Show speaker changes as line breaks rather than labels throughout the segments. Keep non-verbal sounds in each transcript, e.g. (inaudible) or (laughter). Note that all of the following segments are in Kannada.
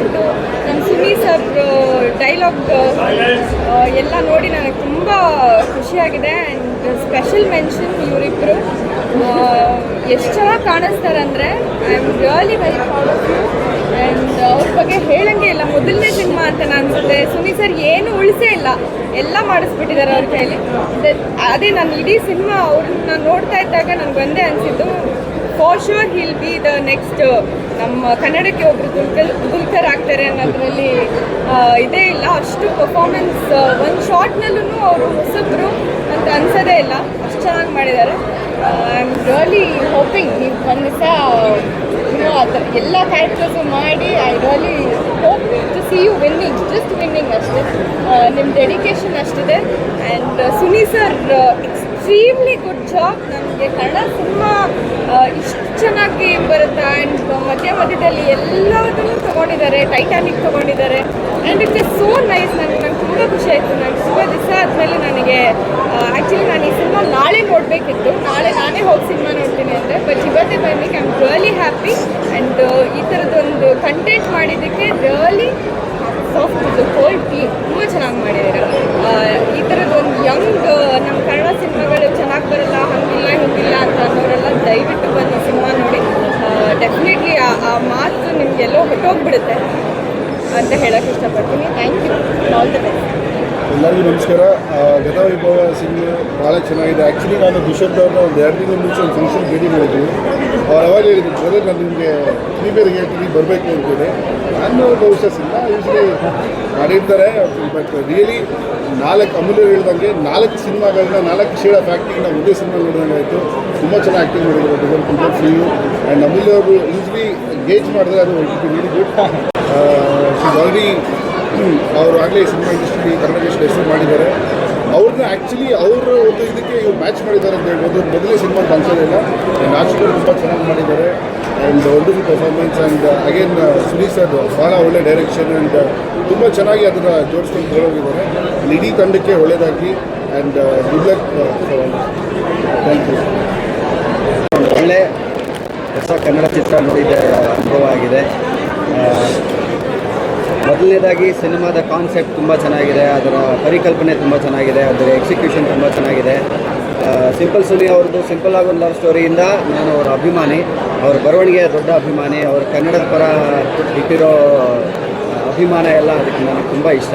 ಶಾರ್ಟು ನಮ್ಮ ಸುನಿ ಸರ್ ಡೈಲಾಗ್ ಎಲ್ಲ ನೋಡಿ ನನಗೆ ತುಂಬ ಖುಷಿಯಾಗಿದೆ ಆ್ಯಂಡ್ ಸ್ಪೆಷಲ್ ಮೆನ್ಷನ್ ಇವರಿಬ್ಬರು ಎಷ್ಟು ಚೆನ್ನಾಗಿ ಕಾಣಿಸ್ತಾರೆ ಅಂದರೆ I am really very proud of you and ಅವ್ರ ಬಗ್ಗೆ ಹೇಳಂಗೆ ಇಲ್ಲ. ಮೊದಲನೇ ಸಿನಿಮಾ ಅಂತ ಅನ್ಸುತ್ತೆ. ಸುನಿ ಸರ್ ಏನು ಉಳಿಸೇ ಇಲ್ಲ. ಎಲ್ಲ ಮಾಡಿಸ್ಬಿಟ್ಟಿದ್ದಾರೆ ಅವ್ರ ಕೈಲಿ. ಅದೇ ನಾನು ಇಡೀ ಸಿನಿಮಾ ಅವ್ರನ್ನ ನೋಡ್ತಾ ಇದ್ದಾಗ ನನಗೆ ಒಂದೇ ಅನಿಸಿದ್ದು for sure he'll be the next ನಮ್ಮ ಕನ್ನಡಕ್ಕೆ ಒಬ್ರು ದುಲ್ಕರ್ ದುಲ್ಕರ್ ಆಗ್ತಾರೆ ಅನ್ನೋದ್ರಲ್ಲಿ ಇದೇ ಇಲ್ಲ. ಅಷ್ಟು ಪರ್ಫಾರ್ಮೆನ್ಸ್ ಒಂದು ಶಾರ್ಟ್ನಲ್ಲೂ ಅವರು ಹೊಸಬ್ರು ಅಂತ ಅನ್ಸೋದೇ ಇಲ್ಲ. ಅಷ್ಟು ಚೆನ್ನಾಗಿ ಮಾಡಿದ್ದಾರೆ. ಐ ಆಮ್ ರಿಯಲಿ ಹೋಪಿಂಗ್ ನೀವು ದಿವಸ ಇನ್ನೂ ಆ ಥರ ಎಲ್ಲ ಕ್ಯಾರೆಕ್ಟರ್ಸು ಮಾಡಿ I really hope to see you winning just winning ಅಷ್ಟೇ. ನಿಮ್ಮ dedication ಅಷ್ಟಿದೆ. And Suni sir extremely good job ನನಗೆ ಕನ್ನಡ ತುಂಬ ಇಷ್ಟು ಚೆನ್ನಾಗಿ ಬರುತ್ತೆ. ಆ್ಯಂಡ್ ಮಧ್ಯ ಮಧ್ಯದಲ್ಲಿ ಎಲ್ಲದನ್ನು ತೊಗೊಂಡಿದ್ದಾರೆ. Titanic ತೊಗೊಂಡಿದ್ದಾರೆ. And it is so nice ನನಗೆ, ನಂಗೆ ತುಂಬ ಖುಷಿ ಆಯಿತು. ನಂಗೆ ತುಂಬ ದಿವಸ ಆದಮೇಲೆ ನನಗೆ ಆ್ಯಕ್ಚುಲಿ ನಾನು ಈ ಸಿನಿಮಾ ನಾಳೆ ನೋಡಬೇಕಿತ್ತು. ನಾಳೆ ನಾನೇ ಹೋಗಿ ಸಿನಿಮಾ ನೋಡ್ತೀನಿ ಅಂದರೆ ಬಟ್ ಇವತ್ತೇ ಬಂದಿಕ್ಕೆ I am really happy and ಈ ಥರದ್ದೊಂದು ಕಂಟೆಂಟ್ ಮಾಡಿದ್ದಕ್ಕೆ ರಿಯಲಿ ಸಾಫ್ಟ್ ಹೋಲ್ ಕ್ವಾಲಿಟಿ ತುಂಬ ಚೆನ್ನಾಗಿ ಮಾಡಿದ್ದಾರೆ? ಈ ಥರದೊಂದು ಯಂಗ್ ನಮ್ಮ ಕನ್ನಡ ಸಿನಿಮಾಗಳು ಚೆನ್ನಾಗಿ ಬರಲ್ಲ, ಹಂಗಿಲ್ಲ ಹಿಂಗಿಲ್ಲ ಅಂತ ಅನ್ನೋರೆಲ್ಲ ದಯವಿಟ್ಟು ಬಂದು ಸಿನಿಮಾ ನೋಡಿ. ಡೆಫಿನೆಟ್ಲಿ ಆ ಆ ಮಾತು ನಿಮಗೆಲ್ಲೋ ಹೊಟ್ಟೋಗ್ಬಿಡುತ್ತೆ ಅಂತ ಹೇಳೋಕ್ಕೆ ಇಷ್ಟಪಡ್ತೀನಿ. Thank you all the best
ಎಲ್ಲರಿಗೂ ನಮಸ್ಕಾರ. ಗತವೈಭವ ಸಿನಿಮಾ ಭಾಳ ಚೆನ್ನಾಗಿದೆ. ಆ್ಯಕ್ಚುಲಿ ನಾನು ದುಷ್ಯಂತ ಅವ್ರನ್ನ ಒಂದು ಎರಡು ದಿನ ಮುಂಚೆ ಒಂದು ಫಂಕ್ಷನ್ ಭೇಟಿ ಮಾಡಿದ್ವಿ. ಅವ್ರು ಅವಾಗ ಹೇಳಿದ್ರು, ಬ್ರದರ್, ನಾನು ನಿಮಗೆ ಪ್ರೀಮಿಯರ್ಗೆ ಹೇಳ್ತೀನಿ ಬರಬೇಕು ಅಂತೇಳಿ ನಾನು ಬಹುಶಃ ಇಲ್ಲ ಯೂಸ್ಲಿ ಮಾಡಿರ್ತಾರೆ ಬಟ್ ರಿಯಲಿ ನಾಲ್ಕು ಅಮೂಲ್ಯ ಹೇಳ್ದಂಗೆ ನಾಲ್ಕು ಸಿನಿಮಾಗಳನ್ನ, ನಾಲ್ಕು ಶೇಡ ಆಫ್ ಆ್ಯಕ್ಟಿಂಗ್ನ ಒಂದೇ ಸಿನಿಮಾ ನೋಡಿದಂಗೆ ಆಯಿತು. ತುಂಬ ಚೆನ್ನಾಗಿ ಆ್ಯಕ್ಟಿಂಗ್ ಮಾಡಿದ್ರು. ಬ್ರದರ್ ತುಂಬ ಫ್ರೀ ಆ್ಯಂಡ್ ಅಮೂಲ್ಯ ಅವರು ಯೂಸ್ಲಿ ಗೇಜ್ ಮಾಡಿದ್ರೆ ಅದು ವೆರಿ ಗುಡ್ ಆಲ್ರೆಡಿ ಅವರು ಆಗಲೇ ಸಿನಿಮಾ ಇಂಡಸ್ಟ್ರಿ, ಕನ್ನಡ ಇಂಡಸ್ಟ್ರಿ ಹೆಸರು ಮಾಡಿದ್ದಾರೆ. ಅವ್ರನ್ನ ಆ್ಯಕ್ಚುಲಿ ಅವರು ಒಂದು ಇದಕ್ಕೆ ಇವ್ರು ಮ್ಯಾಚ್ ಮಾಡಿದ್ದಾರೆ ಅಂತ ಹೇಳ್ಬೋದು. ಮೊದಲೇ ಸಿನಿಮಾ ಕಾಣಿಸೋದಿಲ್ಲ ಆಚೆಗಳು ತುಂಬ ಚೆನ್ನಾಗಿ ಮಾಡಿದ್ದಾರೆ. And wonderful performance and again Sunil sir ಭಾಳ ಒಳ್ಳೆ ಡೈರೆಕ್ಷನ್ ಆ್ಯಂಡ್ ತುಂಬ ಚೆನ್ನಾಗಿ ಅದನ್ನು ಜೋಡಿಸ್ಕೊಂಡು ಹೋಗಿದ್ದಾರೆ ಇಡೀ ತಂಡಕ್ಕೆ ಒಳ್ಳೆಯದಾಗಿ and good luck thank you
ಒಳ್ಳೆ ಹೊಸ ಕನ್ನಡ ಚಿತ್ರ ನೋಡಿದ ಅನುಭವ ಆಗಿದೆ. ಮೊದಲನೇದಾಗಿ ಸಿನಿಮಾದ ಕಾನ್ಸೆಪ್ಟ್ ತುಂಬ ಚೆನ್ನಾಗಿದೆ, ಅದರ ಪರಿಕಲ್ಪನೆ ತುಂಬ ಚೆನ್ನಾಗಿದೆ, ಅದರ ಎಕ್ಸಿಕ್ಯೂಷನ್ ತುಂಬ ಚೆನ್ನಾಗಿದೆ. ಸಿಂಪಲ್ ಸುನಿ ಅವ್ರದ್ದು ಸಿಂಪಲ್ ಆಗಿ ಒಂದು ಲವ್ ಸ್ಟೋರಿಯಿಂದ ನಾನು ಅವರ ಅಭಿಮಾನಿ, ಅವ್ರ ಬರವಣಿಗೆಯ ದೊಡ್ಡ ಅಭಿಮಾನಿ, ಅವ್ರ ಕನ್ನಡದ ಪರ ಇಟ್ಟಿರೋ ಅಭಿಮಾನ ಎಲ್ಲ ಅದಕ್ಕೆ ನನಗೆ ತುಂಬ ಇಷ್ಟ.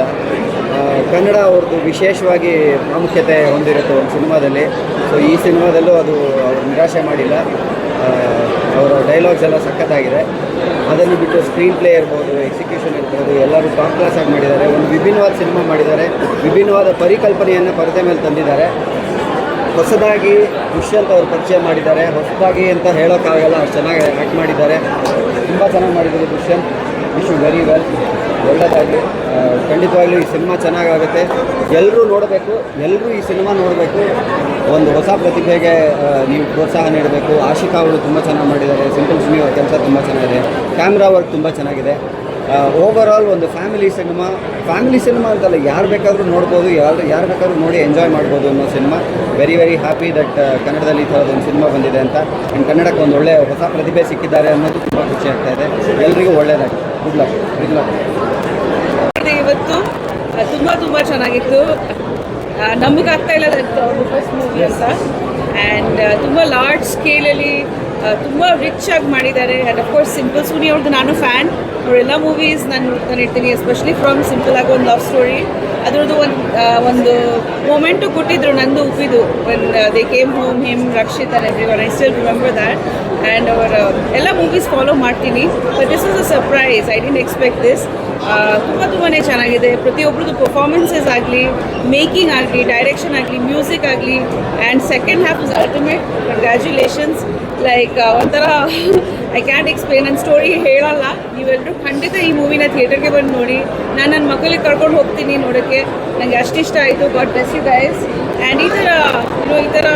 ಕನ್ನಡ ಅವ್ರದ್ದು ವಿಶೇಷವಾಗಿ ಪ್ರಾಮುಖ್ಯತೆ ಹೊಂದಿರುತ್ತೆ ಒಂದು ಸಿನಿಮಾದಲ್ಲಿ. ಸೊ ಈ ಸಿನಿಮಾದಲ್ಲೂ ಅದು ಅವ್ರು ನಿರಾಶೆ ಮಾಡಿಲ್ಲ. ಅವರ ಡೈಲಾಗ್ಸ್ ಎಲ್ಲ ಸಖತ್ತಾಗಿದೆ. ಅದನ್ನು ಬಿಟ್ಟು ಸ್ಕ್ರೀನ್ ಪ್ಲೇ ಇರ್ಬೋದು ಎಕ್ಸಿಕ್ಯೂಷನ್ ಇರ್ಬೋದು, ಎಲ್ಲರೂ ಟಾಪ್ ಕ್ಲಾಸ್ ಆಗಿ ಮಾಡಿದ್ದಾರೆ. ಒಂದು ವಿಭಿನ್ನವಾದ ಸಿನಿಮಾ ಮಾಡಿದ್ದಾರೆ. ವಿಭಿನ್ನವಾದ ಪರಿಕಲ್ಪನೆಯನ್ನು ಪರದೆ ಮೇಲೆ ತಂದಿದ್ದಾರೆ. ಹೊಸದಾಗಿ ದುಷ್ಯಂತ್ ಅವರು ಪರಿಚಯ ಮಾಡಿದ್ದಾರೆ. ಹೊಸದಾಗಿ ಅಂತ ಹೇಳೋಕ್ಕಾಗಲ್ಲ, ಅಷ್ಟು ಚೆನ್ನಾಗಿ ಆ್ಯಕ್ಟ್ ಮಾಡಿದ್ದಾರೆ. ತುಂಬ ಚೆನ್ನಾಗಿ ಮಾಡಿದ್ದಾರೆ Dushyanth. Wish you very well ಒಳ್ಳೆಯದಾಗಲಿ ಖಂಡಿತವಾಗ್ಲೂ ಈ ಸಿನಿಮಾ ಚೆನ್ನಾಗಾಗುತ್ತೆ. ಎಲ್ಲರೂ ನೋಡಬೇಕು ಎಲ್ಲರೂ ಈ ಸಿನಿಮಾ ನೋಡಬೇಕು. ಒಂದು ಹೊಸ ಪ್ರತಿಭೆಗೆ ನೀವು ಪ್ರೋತ್ಸಾಹ ನೀಡಬೇಕು. ಆಶಿಕಾ ಅವರು ತುಂಬ ಚೆನ್ನಾಗಿ ಮಾಡಿದ್ದಾರೆ. ಸಿಂಪಲ್ ಸುನಿ ಅವ್ರ ಕೆಲಸ ತುಂಬ ಚೆನ್ನಾಗಿದೆ. ಕ್ಯಾಮ್ರಾ ವರ್ಕ್ ತುಂಬ ಚೆನ್ನಾಗಿದೆ. ಓವರ್ ಆಲ್ ಒಂದು ಫ್ಯಾಮಿಲಿ ಸಿನಿಮಾ ಫ್ಯಾಮಿಲಿ ಸಿನಿಮಾ ಅಂತಲ್ಲ, ಯಾರು ಬೇಕಾದರೂ ನೋಡ್ಬೋದು, ಯಾರು ಯಾರು ಬೇಕಾದರೂ ನೋಡಿ ಎಂಜಾಯ್ ಮಾಡ್ಬೋದು ಅನ್ನೋ cinema. Very very happy that ಕನ್ನಡದಲ್ಲಿ ಈ ಥರದ್ದು ಒಂದು ಸಿನಿಮಾ ಬಂದಿದೆ ಅಂತ. ಆ್ಯಂಡ್ ಕನ್ನಡಕ್ಕೆ ಒಂದು ಒಳ್ಳೆಯ ಹೊಸ ಪ್ರತಿಭೆ ಸಿಕ್ಕಿದ್ದಾರೆ ಅನ್ನೋದು ತುಂಬ ಖುಷಿ ಆಗ್ತಾ ಇದೆ. ಎಲ್ರಿಗೂ ಒಳ್ಳೆಯದಾಗಿ
ಇವತ್ತು. ತುಂಬ ತುಂಬ ಚೆನ್ನಾಗಿತ್ತು. ನಮಗಾಗ್ತಾ ಇಲ್ಲ ಫಸ್ಟ್ ಮೂವಿ ಅಂತ. ಆ್ಯಂಡ್ ತುಂಬ ಲಾರ್ಜ್ ಸ್ಕೇಲಲ್ಲಿ ತುಂಬ ರಿಚ್ ಆಗಿ ಮಾಡಿದ್ದಾರೆ. ಆ್ಯಂಡ್ ಅಫ್ಕೋರ್ಸ್ ಸಿಂಪಲ್ ಸೂನಿ ಅವ್ರದ್ದು ನಾನು ಫ್ಯಾನ್ ಅವರೆಲ್ಲ ಮೂವೀಸ್ ನಾನು ನೋಡ್ತಾನೆ ಇರ್ತೀನಿ ಎಸ್ಪೆಷಲಿ ಫ್ರಮ್ ಸಿಂಪಲ್ ಆಗಿ ಒಂದು ಲವ್ ಸ್ಟೋರಿ ಅದರದ್ದು ಒಂದು ಒಂದು ಮೊಮೆಂಟು ಕೊಟ್ಟಿದ್ರು ನಂದು ಉಪ್ಪಿದು ಒಂದು they came home him Rakshit and every one I still remember that and ಅವರ, ಎಲ್ಲ ಮೂವೀಸ್ ಫಾಲೋ ಮಾಡ್ತೀನಿ. But this is a surprise I didn't expect this ತುಂಬ ತುಂಬಾ ಚೆನ್ನಾಗಿದೆ. ಪ್ರತಿಯೊಬ್ಬರದ್ದು ಪರ್ಫಾರ್ಮೆನ್ಸಸ್ ಆಗಲಿ ಮೇಕಿಂಗ್ ಆಗಲಿ ಡೈರೆಕ್ಷನ್ ಆಗಲಿ ಮ್ಯೂಸಿಕ್ ಆಗಲಿ. And second half is ultimate congratulations like ಒಂಥರ ಐ ಕ್ಯಾಂಟ್ ಎಕ್ಸ್ಪ್ಲೇನ್ ನನ್ನ ಸ್ಟೋರಿ ಹೇಳಲ್ಲ. ನೀವೆಲ್ಲರೂ ಖಂಡಿತ ಈ ಮೂವಿನ ಥಿಯೇಟರ್ಗೆ ಬಂದು ನೋಡಿ. ನಾನು ನನ್ನ ಮಕ್ಕಳಿಗೆ ಕರ್ಕೊಂಡು ಹೋಗ್ತೀನಿ ನೋಡೋಕ್ಕೆ ನನಗೆ ಅಷ್ಟಿಷ್ಟ ಆಯಿತು. God bless you guys and ಈ ಥರ ಇನ್ನು ಈ ಥರ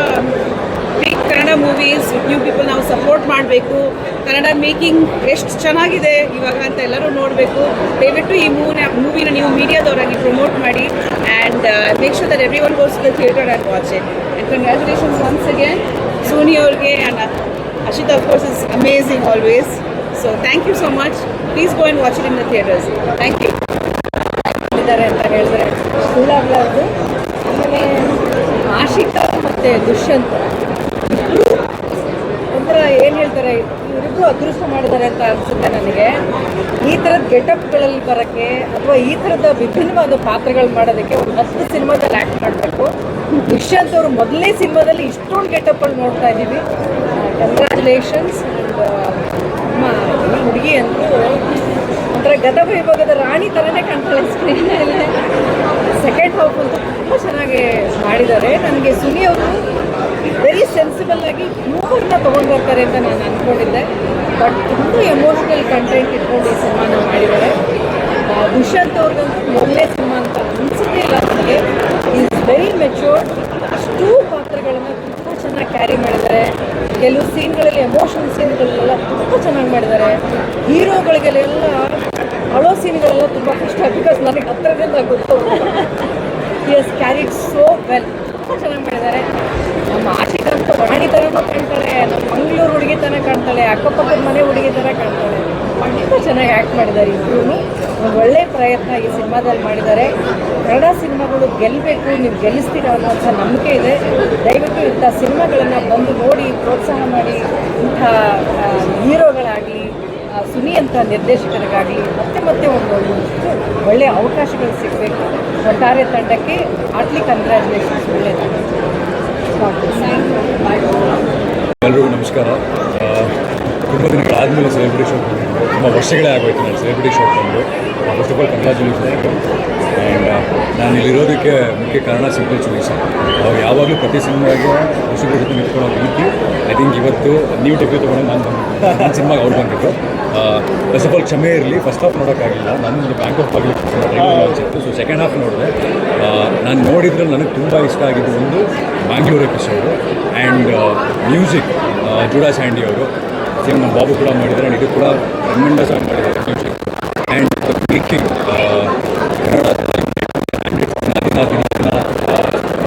big Kannada movies new people ನಾವು ಸಪೋರ್ಟ್ ಮಾಡಬೇಕು. ಕನ್ನಡ ಮೇಕಿಂಗ್ ಎಷ್ಟು ಚೆನ್ನಾಗಿದೆ ಇವಾಗ ಅಂತ ಎಲ್ಲರೂ ನೋಡಬೇಕು. ದಯವಿಟ್ಟು ಈ ಮೂವಿನ ಮೂವಿನ ನೀವು ಮೀಡಿಯಾದವರಾಗಿ ಪ್ರಮೋಟ್ ಮಾಡಿ. And make sure that everyone goes the theatre and watch it and congratulations once again Suni ಅವ್ರಿಗೆ and Ashika of course, is always always. Thank you you much much. Please go watch watch in in the thank you
you. ಅಂತ ಹೇಳಿದ್ರೆ ಸುಳ್ಳಾಗಲಾರ್ದು ಆಮೇಲೆ ಆಶಿಕಾ ಮತ್ತು ದುಷ್ಯಂತ. ಇಬ್ರು ಒಂಥರ ಏನು ಹೇಳ್ತಾರೆ ಇವರಿಬ್ರು ಅದೃಷ್ಟ ಮಾಡಿದ್ದಾರೆ ಅಂತ ಅನಿಸುತ್ತೆ ನನಗೆ. ಈ ಥರದ ಗೆಟಪ್ಗಳಲ್ಲಿ ಬರೋಕ್ಕೆ ಅಥವಾ ಈ ಥರದ ವಿಭಿನ್ನವಾದ ಪಾತ್ರಗಳು ಮಾಡೋದಕ್ಕೆ ಒಂದು ಹತ್ತು ಸಿನಿಮಾದಲ್ಲಿ ಆ್ಯಕ್ಟ್ ಮಾಡಬೇಕು. ದುಷ್ಯಂತ್ ಅವರು ಮೊದಲನೇ ಸಿನಿಮಾದಲ್ಲಿ ಇಷ್ಟೊಂದು ಗೆಟಪ್ಗಳು ನೋಡ್ತಾ ಇದ್ದೀವಿ. ಕಂಗ್ರ್ಯಾಚುಲೇಷನ್ಸ್ ಹುಡುಗಿ ಅಂತೂ ಒಂಥರ ಗತ ವೈಭೋಗದ ರಾಣಿ ಥರನೇ ಕಾಣ್ತಾಳೆ ಸ್ಕ್ರೀನ್ ಮೇಲೆ ಸೆಕೆಂಡ್ ಹಾಫ್ ಅಂತೂ ತುಂಬ ಚೆನ್ನಾಗಿ ಮಾಡಿದ್ದಾರೆ. ನನಗೆ ಸುನಿ ಅವರು ವೆರಿ ಸೆನ್ಸಿಬಲ್ ಆಗಿ ಹ್ಯೂಮರ್ನ ತೊಗೊಂಡು ಬರ್ತಾರೆ ಅಂತ ನಾನು ಅಂದ್ಕೊಂಡಿದ್ದೆ ಬಟ್ ತುಂಬ ಎಮೋಷ್ನಲ್ ಕಂಟೆಂಟ್ ಇಟ್ಕೊಂಡು ಈ ಸಿನಿಮಾನ ಮಾಡಿದ್ದಾರೆ. ದುಷ್ಯಂತ್ ಅವ್ರಿಗಂತೂ ಮೊದಲನೇ ಸಿನಿಮಾ ಅಂತ ಅನಿಸುತ್ತೇ ಇಲ್ಲ ನನಗೆ ಈಸ್ ವೆರಿ ಮೆಚೂರ್ಡ್ ಅಷ್ಟೂ ಪಾತ್ರಗಳನ್ನು ತುಂಬ ಚೆನ್ನಾಗಿ ಕ್ಯಾರಿ ಮಾಡಿದ್ದಾರೆ. ಕೆಲವು ಸೀನ್ಗಳಲ್ಲಿ ಎಮೋಷನ್ ಸೀನ್ಗಳೆಲ್ಲ ತುಂಬ ಚೆನ್ನಾಗಿ ಮಾಡಿದ್ದಾರೆ. ಹೀರೋಗಳಿಗೆಲ್ಲ ಅಳೋ ಸೀನ್ಗಳೆಲ್ಲ ತುಂಬ ಕಷ್ಟ ಬಿಕಾಸ್ ನನಗೆ ಹತ್ರದಿಂದ ಗೊತ್ತು. ಎಸ್ ಕ್ಯಾರಿಡ್ ಸೋ ವೆಲ್ ತುಂಬ ಚೆನ್ನಾಗಿ ಮಾಡಿದ್ದಾರೆ. ನಮ್ಮ ಆಶಿಕ ಅಂತ ಒಣಗಿ ಥರನೂ ಕಾಣ್ತಾಳೆ, ನಮ್ಮ ಮಂಗಳೂರು ಹುಡುಗಿ ಥರ ಕಾಣ್ತಾಳೆ, ಅಕ್ಕಪಕ್ಕದ ಮನೆ ಹುಡುಗಿ ಥರ ಕಾಣ್ತಾಳೆ. ತುಂಬ ಚೆನ್ನಾಗಿ ಆ್ಯಕ್ಟ್ ಮಾಡಿದ್ದಾರೆ ಇಬ್ಬರು ಒಳ್ಳೆಯ ಪ್ರಯತ್ನ ಈ ಸಿನಿಮಾದಲ್ಲಿ ಮಾಡಿದ್ದಾರೆ. ಕನ್ನಡ ಸಿನಿಮಾಗಳು ಗೆಲ್ಲಬೇಕು ನೀವು ಗೆಲ್ಲಿಸ್ತೀರ ಅನ್ನೋಂಥ ನಂಬಿಕೆ ಇದೆ. ದಯವಿಟ್ಟು ಇಂಥ ಸಿನಿಮಾಗಳನ್ನು ಬಂದು ನೋಡಿ, ಪ್ರೋತ್ಸಾಹ ಮಾಡಿ, ಇಂಥ ಹೀರೋಗಳಾಗಲಿ ಸುನಿ ಅಂತ ನಿರ್ದೇಶಕರಿಗಾಗಲಿ, ಮತ್ತೆ ಮತ್ತೆ ಒಂದು ಒಳ್ಳೆಯ ಅವಕಾಶಗಳು ಸಿಗಬೇಕು. ಒಟ್ಟಾರೆ ತಂಡಕ್ಕೆ ಆಟ್ಲಿ ಕಂಗ್ರ್ಯಾಚುಲೇಷನ್ಸ್ ಒಳ್ಳೆಯದು
ಎಲ್ಲರಿಗೂ ನಮಸ್ಕಾರ. ತುಂಬ ದಿನಗಳಾದಮೇಲೆ ಶೋ ತುಂಬ ವರ್ಷಗಳೇ ಆಗೋಯ್ತು ನಾನು ಸೆಲೆಬ್ರಿಟಿ ಶೋ ಬಂದು. First of all congratulation and ನಾನು ಇಲ್ಲಿರೋದಕ್ಕೆ ಮುಖ್ಯ ಕಾರಣ ಸಿಂಪಲ್ ಚೂಸ್ ಅವ್ರು ಯಾವಾಗಲೂ ಪ್ರತಿ ಸಿನಿಮಾಗೆ ಖುಷಿ ಜೊತೆ ನಿಂತ್ಕೊಳ್ಳೋ ರೀತಿ ಐ ಥಿಂಕ್ ಇವತ್ತು ನೀವು ಡೆಬ್ಯೂ ತೊಗೊಂಡು ನಾನು ಬಂದಿದ್ದು ನನ್ನ ಸಿನಿಮಾಗೆ ಅವ್ರು ಬಂದಿದ್ದು ಫಸ್ಟ್ ಆಫ್ ಆಲ್ ಕ್ಷಮೆ ಇರಲಿ. ಫಸ್ಟ್ ಆಫ್ ನೋಡೋಕ್ಕಾಗಿಲ್ಲ. ನನ್ನೊಂದು bank of public launch so second half ನೋಡಿದೆ. ನಾನು ನೋಡಿದ್ರೆ ನನಗೆ ತುಂಬ ಇಷ್ಟ ಆಗಿದ್ದು ಒಂದು Bangalore episode and music Judah Sandy ಅವರು. ಸೇಮ್ ನಮ್ಮ ಬಾಬು ಕೂಡ ಮಾಡಿದ್ದಾರೆ ಆ್ಯಂಡ್ ಇದು ಕೂಡ ಟ್ರೆಮೆಂಡಸ್ ಆಗಿ ಮಾಡಿದ್ದಾರೆ. ಆ್ಯಂಡ್ ಮೇಕಿಂಗ್ ಕನ್ನಡ ದಿನ ದಿನ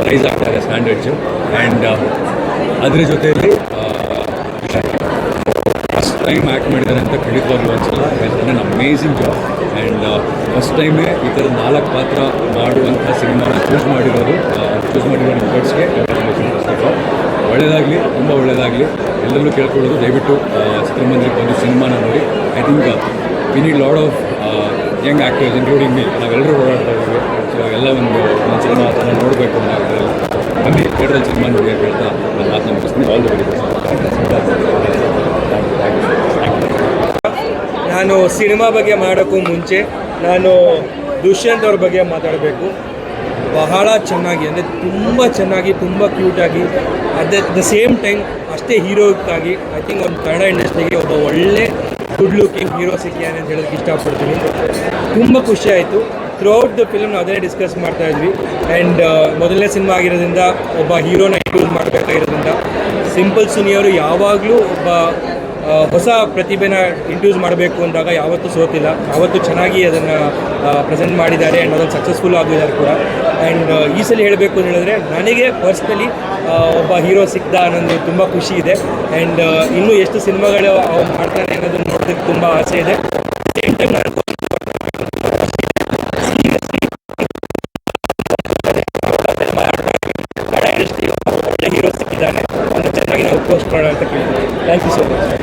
ರೈಸ್ ಆಗ್ತಾ ಇದೆ ಸ್ಟ್ಯಾಂಡರ್ಡ್ಸು ಆ್ಯಂಡ್ ಅದರ ಜೊತೆಯಲ್ಲಿ ಫಸ್ಟ್ ಟೈಮ್ ಆ್ಯಕ್ಟ್ ಮಾಡಿದ್ದಾರೆ ಅಂತ ಖಂಡಿತವಾಗ್ಲೂ ಅನ್ಸಲ್ಲ ನನ್ನ ಅಮೇಝಿಂಗ್ ಜಾಬ್ ಆ್ಯಂಡ್ ಫಸ್ಟ್ ಟೈಮೇ ಈ ಥರ ನಾಲ್ಕು ಪಾತ್ರ ಮಾಡುವಂಥ ಸಿನಿಮಾನ ಚೂಸ್ ಮಾಡಿರೋದು ಚೂಸ್ ಮಾಡಿರೋ ನಿಮ್ಮ ಕೋರ್ಸ್ಗೆ ಒಳ್ಳೆಯದಾಗಲಿ ತುಂಬ ಒಳ್ಳೆಯದಾಗಲಿ ಎಲ್ಲರೂ ಕೇಳ್ಕೊಳ್ಳೋದು ದಯವಿಟ್ಟು ಚಿತ್ರಮಂದಿರಕ್ಕೆ ಬಂದು ಸಿನಿಮಾನ ನೋಡಿ. I think we need lot of young actors including me ನಾವೆಲ್ಲರೂ ಓಡಾಡ್ತಾ ಇದ್ದೀವಿ. ಸೊ ಎಲ್ಲ ಒಂದು ಒಂದು ಸಿನಿಮಾ ಅದನ್ನು ನೋಡಬೇಕು ಅಂತ ಬನ್ನಿ, ಥಿಯೇಟ್ರಲ್ಲಿ ಸಿನಿಮಾ ನೋಡಿ ಅಂತ ಹೇಳ್ತಾ ನಾನು ಮಾತು ಆಲ್ ದಿ ವೆರಿ
ನಾನು ಸಿನಿಮಾ ಬಗ್ಗೆ ಮಾಡೋಕ್ಕೂ ಮುಂಚೆ ನಾನು ದುಷ್ಯಂತ್ ಅವ್ರ ಬಗ್ಗೆ ಮಾತಾಡಬೇಕು. ಬಹಳ ಚೆನ್ನಾಗಿ, ಅಂದರೆ ತುಂಬ ಚೆನ್ನಾಗಿ, ತುಂಬ ಕ್ಯೂಟಾಗಿ ಅಟ್ ದ ಸೇಮ್ ಟೈಮ್ ಅಷ್ಟೇ ಹೀರೋಕ್ಕಾಗಿ ಐ ಥಿಂಕ್ ಒಂದು ಕನ್ನಡ ಇಂಡಸ್ಟ್ರಿಗೆ ಒಬ್ಬ ಒಳ್ಳೆ ಗುಡ್ ಲುಕಿಂಗ್ ಹೀರೋ ಸಿಕ್ಕಿಯಾನೆ ಅಂತ ಹೇಳೋದಕ್ಕೆ ಇಷ್ಟಪಡ್ತೀನಿ. ತುಂಬ ಖುಷಿ ಆಯಿತು. ಥ್ರೂ ಔಟ್ ದ ಫಿಲ್ಮ್ ಅದೇ ಡಿಸ್ಕಸ್ ಮಾಡ್ತಾ ಇದ್ವಿ. ಆ್ಯಂಡ್ ಮೊದಲನೇ ಸಿನಿಮಾ ಆಗಿರೋದ್ರಿಂದ, ಒಬ್ಬ ಹೀರೋನ ಯೂಸ್ ಮಾಡಬೇಕಾಗಿರೋದ್ರಿಂದ ಸಿಂಪಲ್ ಸುನಿಯವರು ಯಾವಾಗಲೂ ಒಬ್ಬ ಹೊಸ ಪ್ರತಿಭೆನ ಇಂಟ್ಯೂಸ್ ಮಾಡಬೇಕು ಅಂದಾಗ ಯಾವತ್ತೂ ಸೋತಿಲ್ಲ. ಯಾವತ್ತೂ ಚೆನ್ನಾಗಿ ಅದನ್ನು ಪ್ರೆಸೆಂಟ್ ಮಾಡಿದ್ದಾರೆ ಆ್ಯಂಡ್ ಅದನ್ನು ಸಕ್ಸಸ್ಫುಲ್ ಆಗಿದ್ದಾರೆ ಕೂಡ. ಆ್ಯಂಡ್ ಈ ಸಲ ಹೇಳಬೇಕು ಅಂತ ಹೇಳಿದ್ರೆ ನನಗೆ ಪರ್ಸ್ನಲಿ ಒಬ್ಬ ಹೀರೋ ಸಿಕ್ಕಿದ ಅನ್ನೋದು ತುಂಬ ಖುಷಿ ಇದೆ. ಆ್ಯಂಡ್ ಇನ್ನೂ ಎಷ್ಟು ಸಿನಿಮಾಗಳು ಮಾಡ್ತಾರೆ ಅನ್ನೋದನ್ನು ನೋಡೋದಕ್ಕೆ ತುಂಬ ಆಸೆ ಇದೆ. ಒಳ್ಳೆ ಹೀರೋ ಸಿಕ್ಕಿದ್ದಾನೆ. ಚೆನ್ನಾಗಿ ನಾವು ಪೋಸ್ಟ್ ಮಾಡೋಣ ಅಂತ ಕೇಳ್ತೀವಿ ಥ್ಯಾಂಕ್ ಯು ಸೊ ಮಚ್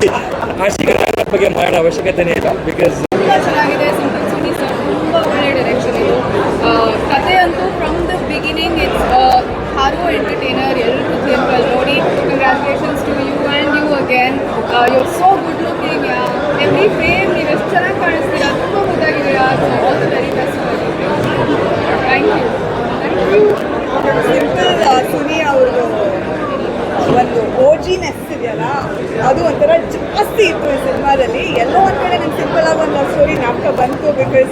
(laughs) ಆಶಿಕರ ಬಗ್ಗೆ ಮಾಡೋ ಅವಶ್ಯಕತೆನೇ ಇಲ್ಲ ಬಿಕಾಸ್
ತುಂಬ ಚೆನ್ನಾಗಿದೆ ಸಿಂಪಲ್ ಸುನಿ ಸರ್ ತುಂಬ ಒಳ್ಳೆ ಡೈರೆಕ್ಷನ್ ಇದು ಆ, ಕತೆ ಅಂತೂ from the beginning it's horror entertainer ಎಲ್ಲರೂ ಥಿಯೇಟ್ರಲ್ಲಿ ನೋಡಿ congratulations to you and you again you so good looking every frame ನೀವು ಎಷ್ಟು ಚೆನ್ನಾಗಿ ಕಾಣಿಸ್ತೀರಾ ತುಂಬ ಮುದ್ದಾಗಿದ್ದೀರಾ all the very best thank you thank you
simple Suni ಅವ್ರದ್ದು ಒಂದು ಓಜಿನೆಸ್ ಇದೆಯಲ್ಲ ಅದು ಒಂಥರ ಜಾಸ್ತಿ ಇತ್ತು ಈ ಸಿನಿಮಾದಲ್ಲಿ ಎಲ್ಲೋ ಒಂದು ಕಡೆ ನಂಗೆ ಸಿಂಪಲ್ ಆಗಿ ಒಂದು ಸ್ಟೋರಿ ಜ್ಞಾಪಕ ಬಂತು because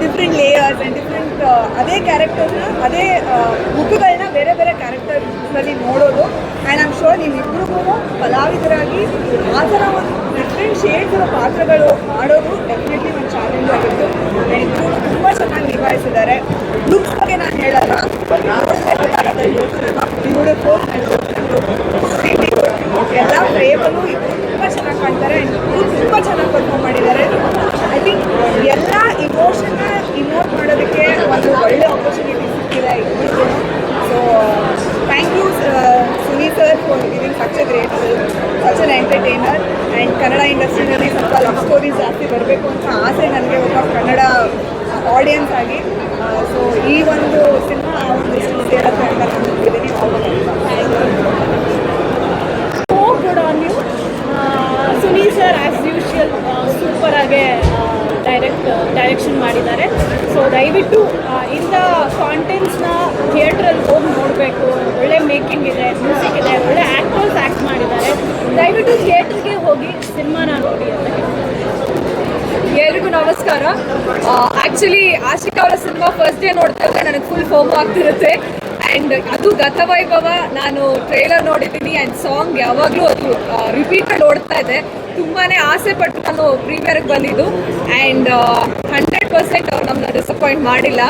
different layers and different ಅದೇ ಕ್ಯಾರೆಕ್ಟರ್ನ ಅದೇ ಬುಕ್ಗಳನ್ನ ಬೇರೆ ಬೇರೆ ಕ್ಯಾರೆಕ್ಟರ್ಸ್ನಲ್ಲಿ ನೋಡೋದು. ಆ್ಯಂಡ್ ಐಮ್ ಶೋರ್ ನೀವಿಬ್ರಿಗೂ ಕಲಾವಿದರಾಗಿ ಆ ಥರ ಒಂದು ಡಿಫ್ರೆಂಟ್ ಶೇಡ್ಸ್ ಪಾತ್ರಗಳು ಮಾಡೋದು ಡೆಫಿನೆಟ್ಲಿ ಒಂದು ಚಾಲೆಂಜ್ ಆಗಿತ್ತು. ಇಬ್ಬರು ತುಂಬ ಚೆನ್ನಾಗಿ ನಿಭಾಯಿಸಿದ್ದಾರೆ. ಲುಕ್ಸ್ ಬಗ್ಗೆ ನಾನು ಹೇಳಲ್ಲ. ಎಲ್ಲ ಫ್ರೇಮಲ್ಲೂ ಇಬ್ಬರು ತುಂಬ ಚೆನ್ನಾಗಿ ಕಾಣ್ತಾರೆ. ಆ್ಯಂಡ್ ತುಂಬ ಚೆನ್ನಾಗಿ ಪರ್ಫಾರ್ಮ್ ಮಾಡಿದ್ದಾರೆ. ಐ ಥಿಂಕ್ ಎಲ್ಲ ಇಮೋಷನ್ನ ಇಮೋಟ್ ಮಾಡೋದಕ್ಕೆ ಒಂದು ಒಳ್ಳೆ ಆಪರ್ಚುನಿಟಿ ಸಿಕ್ಕಿದೆ so thank you Suni sir for giving such a great such an entertainer and Kannada ಇಂಡಸ್ಟ್ರಿನಲ್ಲಿ ಸ್ವಲ್ಪ ಲವ್ ಸ್ಟೋರೀಸ್ ಜಾಸ್ತಿ ಬರಬೇಕು ಅಂತ ಆಸೆ ನನಗೆ ಒಬ್ಬ ಕನ್ನಡ ಆಡಿಯನ್ಸ್ ಆಗಿ. ಸೊ ಈ ಒಂದು ಸಿನಿಮಾ ಒಂದು ಲಿಸ್ಟ್ ಸೇರುತ್ತೆ ಅಂತ ನಂಬಿದ್ದೀನಿ
so good on you sir as usual super ಆಗಿ ಡೈರೆಕ್ಟ್ ಡೈರೆಕ್ಷನ್ ಮಾಡಿದ್ದಾರೆ. ಸೊ ದಯವಿಟ್ಟು ಇಂಥ ಕಾಂಟೆಂಟ್ಸ್ನ ಥಿಯೇಟ್ರಲ್ಲಿ ಹೋಗಿ ನೋಡಬೇಕು. ಒಳ್ಳೆ ಮೇಕಿಂಗ್ ಇದೆ ಮ್ಯೂಸಿಕ್ ಇದೆ, ಒಳ್ಳೆ ಆ್ಯಕ್ಟರ್ಸ್ ಆ್ಯಕ್ಟ್ ಮಾಡಿದ್ದಾರೆ. ದಯವಿಟ್ಟು ಥಿಯೇಟ್ರಿಗೆ ಹೋಗಿ ಸಿನಿಮಾನ ನೋಡಿ ಅಂತ.
ಎಲ್ರಿಗೂ ನಮಸ್ಕಾರ. ಆ್ಯಕ್ಚುಲಿ ಆಶಿಕಾ ಅವರ ಸಿನಿಮಾ ಫಸ್ಟ್ ಡೇ ನೋಡ್ತಾ ಇದ್ರೆ ನನಗೆ ಫುಲ್ ಫೋಮ್ ಆಗ್ತಿರುತ್ತೆ. ಆ್ಯಂಡ್ ಅದು ಗತವೈಭವ ನಾನು ಟ್ರೇಲರ್ ನೋಡಿದ್ದೀನಿ ಆ್ಯಂಡ್ ಸಾಂಗ್ ಯಾವಾಗಲೂ ಅದು ರಿಪೀಟಲ್ಲಿ ಓಡ್ತಾ ಇದೆ. ತುಂಬಾ ಆಸೆ ಪಟ್ಟು ನಾನು ಪ್ರೀಮಿಯರ್ಗೆ ಬಂದಿದ್ದು. ಆ್ಯಂಡ್ ಹಂಡ್ರೆಡ್ ಪರ್ಸೆಂಟ್ ಅವ್ರು ನಮ್ಮನ್ನ ಡಿಸಪಾಯಿಂಟ್ ಮಾಡಿಲ್ಲ.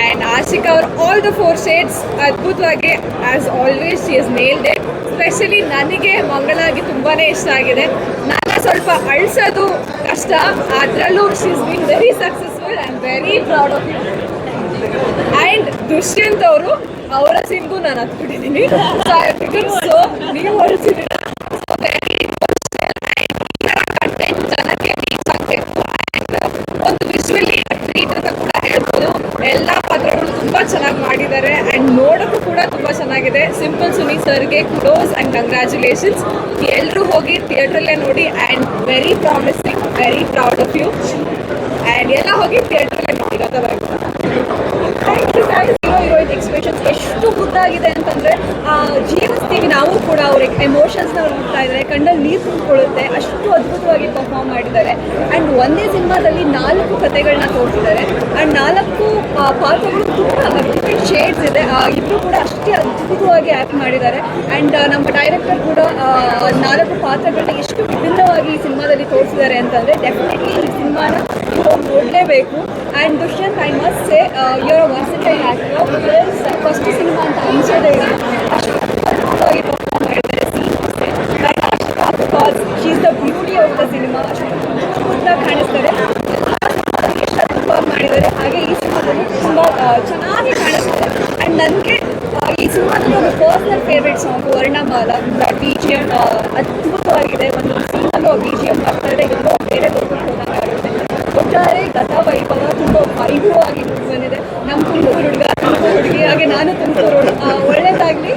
ಆ್ಯಂಡ್ ಆಶಿಕ್ ಅವ್ರ ಆಲ್ ದ ಫೋರ್ ಶೇಡ್ಸ್ ಅದ್ಭುತವಾಗಿ as always she is it specially ನನಗೆ ಮಂಗಳಾಗಿ ತುಂಬಾ ಇಷ್ಟ ಆಗಿದೆ. ನನ್ನ ಸ್ವಲ್ಪ ಅಳಿಸೋದು ಕಷ್ಟ. ಅದರಲ್ಲೂ she is been very successful and very proud of and Dushyanth ಅವರು, ಅವರ ಸಿಂಗು ನಾನು ಹತ್ಬಿಟ್ಟಿದ್ದೀನಿ. ಸೊ ನೀವು ಹೊರಸಿದ್ದೀರ ಮಾಡಿದ್ದಾರೆ ಆ್ಯಂಡ್ ನೋಡೋಕ್ಕೂ ಕೂಡ ತುಂಬ ಚೆನ್ನಾಗಿದೆ. ಸಿಂಪಲ್ ಸುನಿ ಸರ್ಗೆ ಕ್ಲೋಸ್ ಆ್ಯಂಡ್ ಕಂಗ್ರ್ಯಾಚುಲೇಷನ್ಸ್ ಎಲ್ಲರೂ ಹೋಗಿ ಥಿಯೇಟ್ರಲ್ಲೇ ನೋಡಿ and very promising very proud of you and ಎಲ್ಲ ಹೋಗಿ ಥಿಯೇಟ್ರಲ್ಲೇ ನೋಡಿ ಗತವಾಗಿ thank you thank you heroine expressions ಎಷ್ಟು ಅಂತಂದರೆ ಜೀವಿಸ್ತೀವಿ ನಾವು ಕೂಡ ಅವ್ರ ಎಮೋಷನ್ಸ್ನ ನೋಡ್ತಾ ಇದ್ದಾರೆ ಕಣ್ಣಲ್ಲಿ ನೀರು ತುಂಬಿಕೊಳ್ಳುತ್ತೆ ಅಷ್ಟು ಅದ್ಭುತವಾಗಿ ಪರ್ಫಾರ್ಮ್ ಮಾಡಿದ್ದಾರೆ. ಆ್ಯಂಡ್ ಒಂದೇ ಸಿನಿಮಾದಲ್ಲಿ ನಾಲ್ಕು ಕಥೆಗಳನ್ನ ತೋರಿಸಿದ್ದಾರೆ. ಆ್ಯಂಡ್ ನಾಲ್ಕು ಆ, ಪಾತ್ರಗಳು ತುಂಬಾ ಡಿಫ್ರೆಂಟ್ ಶೇಡ್ಸ್ ಇದೆ. ಇಬ್ಬರು ಕೂಡ ಅಷ್ಟೇ ಅದ್ಭುತವಾಗಿ ಆ್ಯಕ್ಟ್ ಮಾಡಿದ್ದಾರೆ. ಆ್ಯಂಡ್ ನಮ್ಮ ಡೈರೆಕ್ಟರ್ ಕೂಡ ನಾಲ್ಕು ಪಾತ್ರಗಳನ್ನ ಎಷ್ಟು ವಿಭಿನ್ನವಾಗಿ ಈ ಸಿನಿಮಾದಲ್ಲಿ ತೋರಿಸಿದ್ದಾರೆ ಅಂತಂದರೆ ಡೆಫಿನೆಟ್ಲಿ ಈ ಸಿನಿಮಾನ ನೋಡಲೇಬೇಕು and Dushyanth I must say your versatile actor first cinema ಅಂತ ಅನಿಸೋದೇ ಇಲ್ಲ. Because she is the beauty of the cinema ಅಷ್ಟು ಕಾಣಿಸ್ತಾರೆ ಮಾಡಿದ್ದಾರೆ ಹಾಗೆ ಈ ಸಿನಿಮಾದಲ್ಲಿ ತುಂಬ ಚೆನ್ನಾಗಿ ಕಾಣಿಸ್ತಾರೆ ಆ್ಯಂಡ್ ನನಗೆ ಈ ಸಿನಿಮಾದಲ್ಲಿ ಒಂದು personal favourite song Varnamala B G ಅದ್ಭುತವಾಗಿದೆ. ಒಂದು ಸೀನಲ್ಲೂ ಬಿ ಜಿ ಎಂ ಬರ್ತಾರೆ ಬೇರೆ ಲೋಕಕ್ಕೆ ಹೋದಂಗೆ ಆಗುತ್ತೆ ಒಟ್ಟಾರೆ ಗತ ವೈಭವ ತುಂಬ ವೈಭವವಾಗಿ ಬಂದಿದೆ. ನಮ್ಮ ತುಮಕೂರು ಹುಡುಗ ತುಮಕೂರು ಹುಡುಗಿ ಹಾಗೆ ನಾನು ತುಮಕೂರು ಒಳ್ಳೆಯದಾಗಲಿ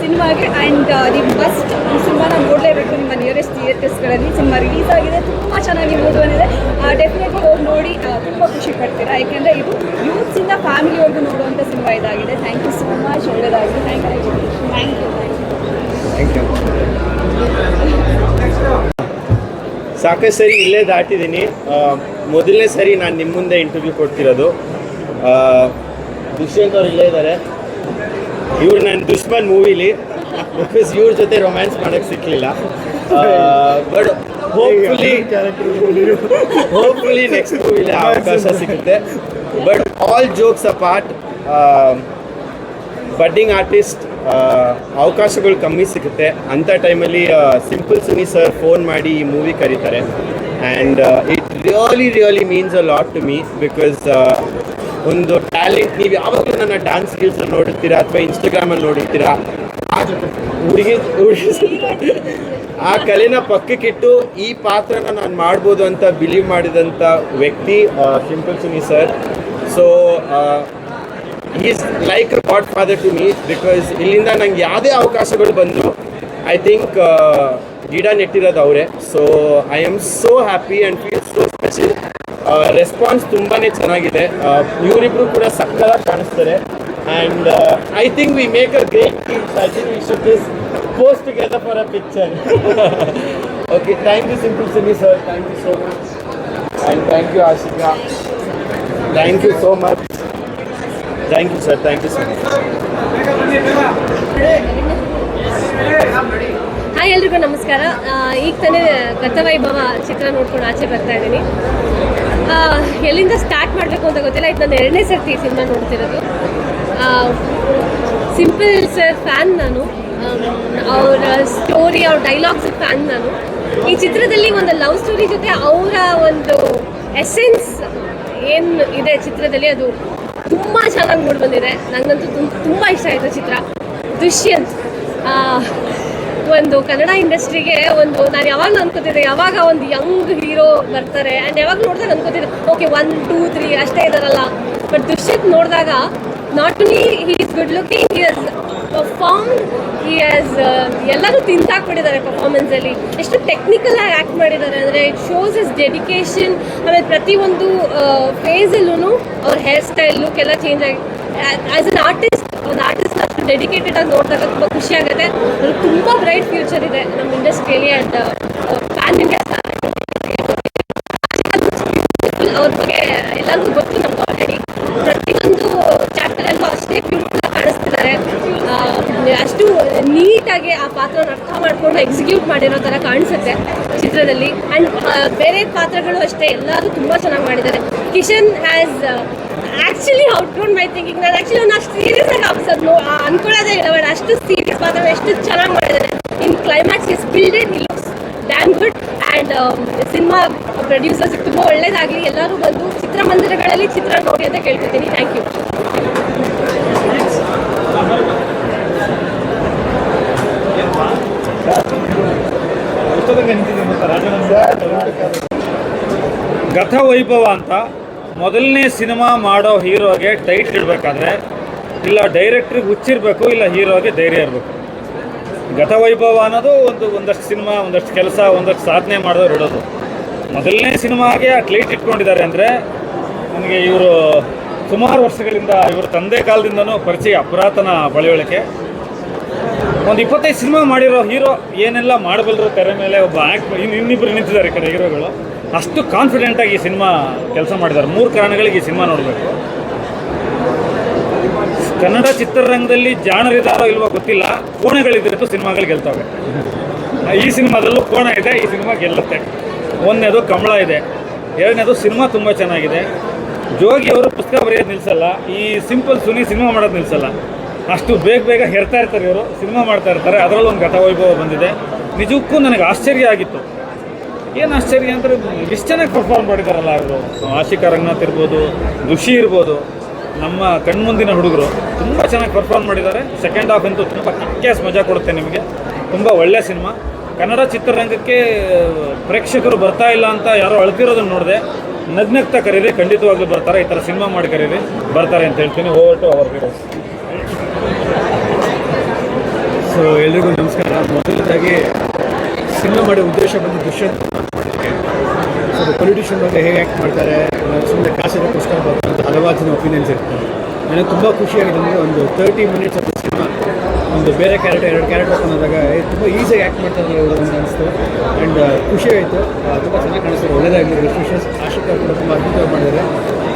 ಸಿನಿಮಾಗೆ ಆ್ಯಂಡ್ ನೀವು ಫಸ್ಟ್ ಈ ಸಿನಿಮಾನ ನೋಡಲೇಬೇಕು ನಿಮ್ಮ ನಿಯರೆಸ್ಟ್ ಥಿಯೇಟರ್ಸ್ಗಳಲ್ಲಿ ಸಿನಿಮಾ ರಿಲೀಸ್ ಆಗಿದೆ ತುಂಬ ಚೆನ್ನಾಗಿ ಮೂಡ್ ಬಂದಿದೆ. ಡೆಫಿನೆಟ್ಲಿ ಹೋಗಿ ನೋಡಿ ತುಂಬ ಖುಷಿ ಪಡ್ತೀರಾ? ಯಾಕೆಂದರೆ ಇದು ಯೂತ್ಸಿಂದ ಫ್ಯಾಮಿಲಿವರೆಗೂ ನೋಡುವಂಥ ಸಿನಿಮಾ ಇದಾಗಿದೆ. ಥ್ಯಾಂಕ್ ಯು ಸೋ ಮಚ್ ಒಳ್ಳೆಯದಾಗಿದೆ thank you thank you thank you
ಸಾಕಷ್ಟು ಸರಿ ಇಲ್ಲೇ ದಾಟಿದ್ದೀನಿ. ಮೊದಲನೇ ಸರಿ ನಾನು ನಿಮ್ಮ ಮುಂದೆ ಇಂಟರ್ವ್ಯೂ ಕೊಡ್ತಿರೋದು. ದುಷ್ಯಂತ್ ಅವ್ರು ಇಲ್ಲೇ ಇದ್ದಾರೆ ಇವ್ರು ನನ್ನ ದುಷ್ಮನ್ ಮೂವಿಲಿ. ಬಿಕಾಸ್ ಇವ್ರ ಜೊತೆ ರೊಮ್ಯಾನ್ಸ್ ಮಾಡೋಕ್ಕೆ ಸಿಕ್ಕಲಿಲ್ಲ ಬಟ್ ಹೋಪ್ಫುಲಿ ಹೋಪ್ಫುಲಿ ನೆಕ್ಸ್ಟ್ ಮೂವಿಲಿ ಅವಕಾಶ ಸಿಗುತ್ತೆ. But all jokes apart budding artist ಅವಕಾಶಗಳು ಕಮ್ಮಿ ಸಿಗುತ್ತೆ. ಅಂಥ ಟೈಮಲ್ಲಿ ಸಿಂಪಲ್ ಸುನಿ ಸರ್ ಫೋನ್ ಮಾಡಿ ಈ ಮೂವಿ ಕರೀತಾರೆ. And it really really means a lot to me because ಒಂದು ಟ್ಯಾಲೆಂಟ್ ನೀವು ಯಾವಾಗಲೂ ನನ್ನ ಡ್ಯಾನ್ಸ್ ಸ್ಕಿಲ್ಸ್ ನೋಡಿರ್ತೀರಾ ಅಥವಾ ಇನ್ಸ್ಟಾಗ್ರಾಮಲ್ಲಿ ನೋಡಿರ್ತೀರಾ? ಹುಡುಗಿ ಆ ಕಲೆನ ಪಕ್ಕಕ್ಕಿಟ್ಟು ಈ ಪಾತ್ರನ ನಾನು ಮಾಡ್ಬೋದು ಅಂತ ಬಿಲೀವ್ ಮಾಡಿದಂಥ ವ್ಯಕ್ತಿ simple Suni sir so is like godfather to me because ಇಲ್ಲಿಂದ ನಂಗೆ ಯಾವುದೇ ಅವಕಾಶಗಳು ಬಂದರು ಐ ಥಿಂಕ್ ಗಿಡ ನೆಟ್ಟಿರೋದು ಅವರೇ. So I am so happy and feel so special response ತುಂಬಾ ಚೆನ್ನಾಗಿದೆ. ಇವರಿಬ್ಬರು ಕೂಡ ಸಕ್ಕದಾಗಿ ಕಾಣಿಸ್ತಾರೆ. And I think we make a great this post together for a picture okay thank you simple Suni sir thank you so much and thank you Ashika thank you so much thank you sir thank you sir
hi ಎಲ್ರಿಗೂ ನಮಸ್ಕಾರ. ಈಗ ತಾನೇ ಗತವೈಭವ ಚಿತ್ರ ನೋಡ್ಕೊಂಡು ಆಚೆ ಬರ್ತಾ ಇದ್ದೀನಿ. ಎಲ್ಲಿಂದ ಸ್ಟಾರ್ಟ್ ಮಾಡಬೇಕು ಅಂತ ಗೊತ್ತಿಲ್ಲ. ಇದು ನನ್ನ ಎರಡನೇ ಸರ್ತಿ ಈ ಸಿನಿಮಾ ನೋಡ್ತಿರೋದು. ಸಿಂಪಲ್ ಸರ್ ಫ್ಯಾನ್ ನಾನು. ಅವರ ಸ್ಟೋರಿ ಅವ್ರ ಡೈಲಾಗ್ಸ್ ಫ್ಯಾನ್ ನಾನು. ಈ ಚಿತ್ರದಲ್ಲಿ ಒಂದು ಲವ್ ಸ್ಟೋರಿ ಜೊತೆ ಅವರ ಒಂದು ಎಸೆನ್ಸ್ ಏನು ಇದೆ ಚಿತ್ರದಲ್ಲಿ ಅದು ತುಂಬ ಚೆನ್ನಾಗಿ ಮೂಡ್ ಬಂದಿದೆ. ನನಗಂತೂ ತುಂಬ ಇಷ್ಟ ಆಯಿತು ಚಿತ್ರ. ದುಷ್ಯಂತ್ ಒಂದು ಕನ್ನಡ ಇಂಡಸ್ಟ್ರಿಗೆ ಒಂದು, ನಾನು ಯಾವಾಗಲೂ ಅನ್ಕೋತಿದ್ದೆ, ಯಾವಾಗ ಒಂದು ಯಂಗ್ ಹೀರೋ ಬರ್ತಾರೆ. ಆ್ಯಂಡ್ ಯಾವಾಗ ನೋಡಿದಾಗ ಅನ್ಕೋತಿದ್ದೆ ಓಕೆ ಒನ್ ಟೂ ತ್ರೀ ಅಷ್ಟೇ ಇದಾರಲ್ಲ. ಬಟ್ ದುಷ್ಯಂತ್ ನೋಡಿದಾಗ not only he is good looking he has perform he as ಎಲ್ಲರೂ ತಿಂತಾಕ್ಬಿಟ್ಟಿದ್ದಾರೆ ಪರ್ಫಾರ್ಮೆನ್ಸಲ್ಲಿ ಎಷ್ಟು ಟೆಕ್ನಿಕಲ್ ಆಗಿ ಆ್ಯಕ್ಟ್ ಮಾಡಿದ್ದಾರೆ ಅಂದರೆ ಇಟ್ ಶೋಸ್ ಇಸ್ ಡೆಡಿಕೇಶನ್ ಆಮೇಲೆ ಪ್ರತಿಯೊಂದು ಫೇಸಲ್ಲೂ ಅವ್ರ ಹೇರ್ ಸ್ಟೈಲ್ ಲುಕ್ ಎಲ್ಲ ಚೇಂಜ್ ಆಗಿ ಆಸ್ ಅನ್ ಆರ್ಟಿಸ್ಟ್ ಒಂದು ಆರ್ಟಿಸ್ಟ್ ಅಷ್ಟು ಡೆಡಿಕೇಟೆಡ್ ಆಗಿ ನೋಡಿದಾಗ ತುಂಬ ಖುಷಿ ಆಗುತ್ತೆ. ತುಂಬ ಬ್ರೈಟ್ ಫ್ಯೂಚರ್ ಇದೆ ನಮ್ಮ ಇಂಡಸ್ಟ್ರಿಯಲ್ಲಿ ಅಂಡ್ ಪ್ಯಾನ್ ಇಂಡಿಯಾ ನೀಟಾಗಿ ಆ ಪಾತ್ರ ಅರ್ಥ ಮಾಡ್ಕೊಂಡು ಎಕ್ಸಿಕ್ಯೂಟ್ ಮಾಡಿರೋ ಥರ ಕಾಣಿಸುತ್ತೆ ಚಿತ್ರದಲ್ಲಿ. ಆ್ಯಂಡ್ ಬೇರೆ ಪಾತ್ರಗಳು ಅಷ್ಟೇ ಎಲ್ಲರೂ ತುಂಬ ಚೆನ್ನಾಗಿ ಮಾಡಿದ್ದಾರೆ. Kishan has actually outgrown my thinking ನಾನು ಆ್ಯಕ್ಚುಲಿ ಅವ್ನು ಅಷ್ಟು ಸೀರಿಯಸ್ ಆಗಿ ಅನ್ಸೋದು ನೋ ಅನ್ಕೊಳ್ಳೋದೇ ಇಲ್ಲ ಬಟ್ ಅಷ್ಟು ಸೀರಿಯಸ್ ಪಾತ್ರ ಎಷ್ಟು ಚೆನ್ನಾಗಿ ಮಾಡಿದ್ದಾರೆ. In climax is builded in looks damn good and cinema producers ತುಂಬ ಒಳ್ಳೇದಾಗಲಿ. ಎಲ್ಲರೂ ಬಂದು ಚಿತ್ರಮಂದಿರಗಳಲ್ಲಿ ಚಿತ್ರ ನೋಡಿ ಅಂತ ಕೇಳ್ಕೊತೀನಿ. ಥ್ಯಾಂಕ್ ಯು
ಗತವೈಭವ ಅಂತ ಮೊದಲನೇ ಸಿನಿಮಾ ಮಾಡೋ ಹೀರೋಗೆ ಟೈಟ್ ಇಡಬೇಕಾದ್ರೆ, ಇಲ್ಲ ಡೈರೆಕ್ಟ್ರಿಗೆ ಹುಚ್ಚಿರಬೇಕು, ಇಲ್ಲ ಹೀರೋಗೆ ಧೈರ್ಯ ಇರಬೇಕು. ಗತ ವೈಭವ ಅನ್ನೋದು ಒಂದು, ಒಂದಷ್ಟು ಸಿನಿಮಾ, ಒಂದಷ್ಟು ಕೆಲಸ, ಒಂದಷ್ಟು ಸಾಧನೆ ಮಾಡಿದವ್ರು ಇಡೋದು. ಮೊದಲನೇ ಸಿನಿಮಾಗೆ ಆ ಟ್ಲೈಟ್ ಇಟ್ಕೊಂಡಿದ್ದಾರೆ ಅಂದರೆ, ನನಗೆ ಇವರು ಸುಮಾರು ವರ್ಷಗಳಿಂದ ಇವರು ತಂದೆ ಕಾಲದಿಂದನೂ ಪರಿಚಯ, ಪುರಾತನ ಬಳಿವಳಿಕೆ. ಒಂದು ಇಪ್ಪತ್ತೈದು ಸಿನಿಮಾ ಮಾಡಿರೋ ಹೀರೋ ಏನೆಲ್ಲ ಮಾಡಬಲ್ಲರು ತೆರೆ ಮೇಲೆ ಒಬ್ಬ ಆ್ಯಕ್ಟ್ ಇನ್ನು ಇನ್ನಿಬ್ಬರು ನಿಂತಿದ್ದಾರೆ ಕಡೆ ಹೀರೋಗಳು. ಅಷ್ಟು ಕಾನ್ಫಿಡೆಂಟಾಗಿ ಈ ಸಿನಿಮಾ ಕೆಲಸ ಮಾಡಿದ್ದಾರೆ. ಮೂರು ಕಾರಣಗಳಿಗೆ ಈ ಸಿನಿಮಾ ನೋಡಬೇಕು. ಕನ್ನಡ ಚಿತ್ರರಂಗದಲ್ಲಿ ಜಾಣರಿದಾರೋ ಇಲ್ವೋ ಗೊತ್ತಿಲ್ಲ. ಕೋಣೆಗಳಿದ್ದರೆ ಸಿನಿಮಾಗಳು ಗೆಲ್ತವೆ. ಈ ಸಿನಿಮಾದಲ್ಲೂ ಕೋಣ ಇದೆ, ಈ ಸಿನಿಮಾ ಗೆಲ್ಲುತ್ತೆ. ಒಂದನೇದು ಕಮಳ ಇದೆ. ಎರಡನೇದು ಸಿನಿಮಾ ತುಂಬ ಚೆನ್ನಾಗಿದೆ. ಜೋಗಿ ಅವರು ಪುಸ್ತಕ ಬರೆಯೋದು ನಿಲ್ಲಿಸಲ್ಲ ಈ ಸಿಂಪಲ್ ಸುನಿ ಸಿನಿಮಾ ಮಾಡೋದು ನಿಲ್ಲಿಸಲ್ಲ ಅಷ್ಟು ಬೇಗ ಬೇಗ ಹೆರ್ತಾ ಇರ್ತಾರೆ ಇವರು, ಸಿನಿಮಾ ಮಾಡ್ತಾ ಇರ್ತಾರೆ, ಅದರಲ್ಲೂ ಒಂದು ಗತವೈಭವ ಬಂದಿದೆ. ನಿಜಕ್ಕೂ ನನಗೆ ಆಶ್ಚರ್ಯ ಆಗಿತ್ತು. ಏನು ಆಶ್ಚರ್ಯ ಅಂದರೆ, ಇಷ್ಟು ಚೆನ್ನಾಗಿ ಪರ್ಫಾರ್ಮ್ ಮಾಡಿದಾರಲ್ಲ ಅವರು ಆಶಿಕಾ ರಂಗನಾಥ್ ಇರ್ಬೋದು, ಋಷಿ ಇರ್ಬೋದು, ನಮ್ಮ ಕಣ್ಮುಂದಿನ ಹುಡುಗರು ತುಂಬ ಚೆನ್ನಾಗಿ ಪರ್ಫಾರ್ಮ್ ಮಾಡಿದ್ದಾರೆ. ಸೆಕೆಂಡ್ ಹಾಫ್ ಅಂತೂ ತುಂಬ ಕ್ಯಾಸ್ ಮಜಾ ಕೊಡುತ್ತೆ ನಿಮಗೆ. ತುಂಬ ಒಳ್ಳೆಯ ಸಿನಿಮಾ. ಕನ್ನಡ ಚಿತ್ರರಂಗಕ್ಕೆ ಪ್ರೇಕ್ಷಕರು ಬರ್ತಾ ಇಲ್ಲ ಅಂತ ಯಾರೋ ಅಳ್ತಿರೋದನ್ನು ನೋಡಿದೆ. ನಗ್ನಗ್ತಾ ಕರೀರಿ, ಖಂಡಿತವಾಗ್ಲೂ ಬರ್ತಾರೆ. ಈ ಥರ ಸಿನಿಮಾ ಮಾಡಿ ಕರೀರಿ. ಬರ್ತಾರೆ ಅಂತ ಹೇಳ್ತೀನಿ. Over to our heroes
so ಎಲ್ರಿಗೂ ನಮಸ್ಕಾರ. ಮೊದಲನೇದಾಗಿ ಸಿನಿಮಾ ಮಾಡೋ ಉದ್ದೇಶ ಬಂದು ದುಷ್ಯಂತ ಸೊ ಪೊಲಿಟಿಷಿಯನ್ ಬಗ್ಗೆ ಹೇಗೆ ಆ್ಯಕ್ಟ್ ಮಾಡ್ತಾರೆ? ಸುಮ್ಮನೆ ಕಾಸಿಗೋಸ್ಕರ ಬರ್ತಾರೆ ಹಲವಾರು ಜನ ಒಪಿನಿಯನ್ಸ್ ಇರ್ತದೆ ನನಗೆ ತುಂಬ ಖುಷಿಯಾಗಿದೆ ಅಂದರೆ ಒಂದು ತರ್ಟಿ ಮಿನಿಟ್ಸ್ ಆಫ್ ಸಿನಿಮಾ ಒಂದು ಬೇರೆ ಕ್ಯಾರೆಕ್ಟರ್ ಎರಡು ಕ್ಯಾರೆಕ್ಟರ್ ಬಂದಾಗ ತುಂಬ ಈಸಿಯಾಗಿ ಆ್ಯಕ್ಟ್ ಮಾಡ್ತಾರೆ ಇವರು ಅಂತ ಅನಿಸ್ತು. ಆ್ಯಂಡ್ ಖುಷಿ ಆಯಿತು. ತುಂಬ ಚೆನ್ನಾಗಿ ಕಾಣಿಸ್ತಾರೆ ಒಳ್ಳೆಯದಾಗಲಿ ವಿಶೇಷ ಆಶಿಕಾ ಕೂಡ ತುಂಬ ಅದ್ಭುತವಾಗಿ ಮಾಡಿದ್ದಾರೆ.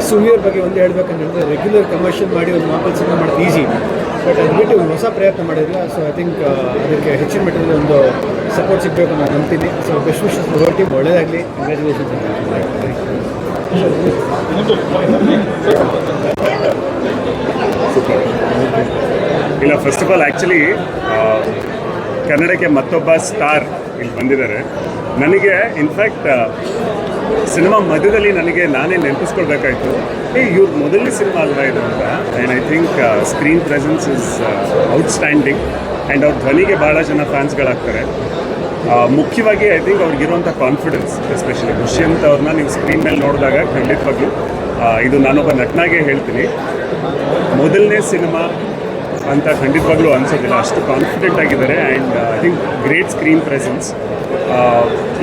ಸುನಿಯರ್ ಬಗ್ಗೆ ಒಂದು ಹೇಳ್ಬೇಕಂದ್ರೆ ರೆಗ್ಯುಲರ್ ಕಮರ್ಷಿಯಲ್ ಮಾಡಿ ಒಂದು ಮಾಪಲ್ ಸಿನಿಮಾ ಮಾಡೋದು ಈಸಿ ಬಟ್ ಅದು ಬಿಟ್ಟು ಹೊಸ ಪ್ರಯತ್ನ ಮಾಡಿಲ್ಲ ಸೊ ಐ ಥಿಂಕ್ ಅದಕ್ಕೆ ಹೆಚ್ಚಿನ ಮಟ್ಟದಲ್ಲಿ ಒಂದು ಸಪೋರ್ಟ್ ಸಿಗಬೇಕು ನಾನು ನಂಬ್ತೀನಿ. ಸೊ ಬೆಸ್ಟ್ ವಿಶಸ್ ಟೀಮ್ ಒಳ್ಳೆಯದಾಗಲಿ ಕಂಗ್ರ್ಯಾಚುಲೇಷನ್ಸ್
ಇಲ್ಲ ಫಸ್ಟ್ ಆಫ್ ಆಲ್ ಆ್ಯಕ್ಚುಲಿ ಕನ್ನಡಕ್ಕೆ ಮತ್ತೊಬ್ಬ ಸ್ಟಾರ್ ಇಲ್ಲಿ ಬಂದಿದ್ದಾರೆ. ನನಗೆ ಇನ್ಫ್ಯಾಕ್ಟ್ ಸಿನಿಮಾ ಮಧ್ಯದಲ್ಲಿ ನನಗೆ ನಾನೇ ನೆನಪಿಸ್ಕೊಳ್ಬೇಕಾಯ್ತು. ಏ, ಇವ್ರ ಮೊದಲನೇ ಸಿನಿಮಾ ಅಲ್ವಾ ಇದು ಅಂತ. And I think screen presence is outstanding and ಅವ್ರ ಧ್ವನಿಗೆ ಭಾಳ ಜನ ಫ್ಯಾನ್ಸ್ಗಳಾಗ್ತಾರೆ. ಮುಖ್ಯವಾಗಿ ಐ ಥಿಂಕ್ ಅವ್ರಿಗಿರುವಂಥ ಕಾನ್ಫಿಡೆನ್ಸ್ ಎಸ್ಪೆಷಲಿ ದುಷ್ಯಂತ್ ಅವ್ರನ್ನ ನೀವು ಸ್ಕ್ರೀನ್ ಮೇಲೆ ನೋಡಿದಾಗ ಖಂಡಿತವಾಗಿ ಇದು ನಾನೊಬ್ಬ ನಟನಾಗೆ ಹೇಳ್ತೀನಿ. ಮೊದಲನೇ ಸಿನಿಮಾ ಅಂತ ಖಂಡಿತವಾಗ್ಲೂ ಅನಿಸೋದಿಲ್ಲ. ಅಷ್ಟು ಕಾನ್ಫಿಡೆಂಟ್ ಆಗಿದ್ದಾರೆ. And I think great screen presence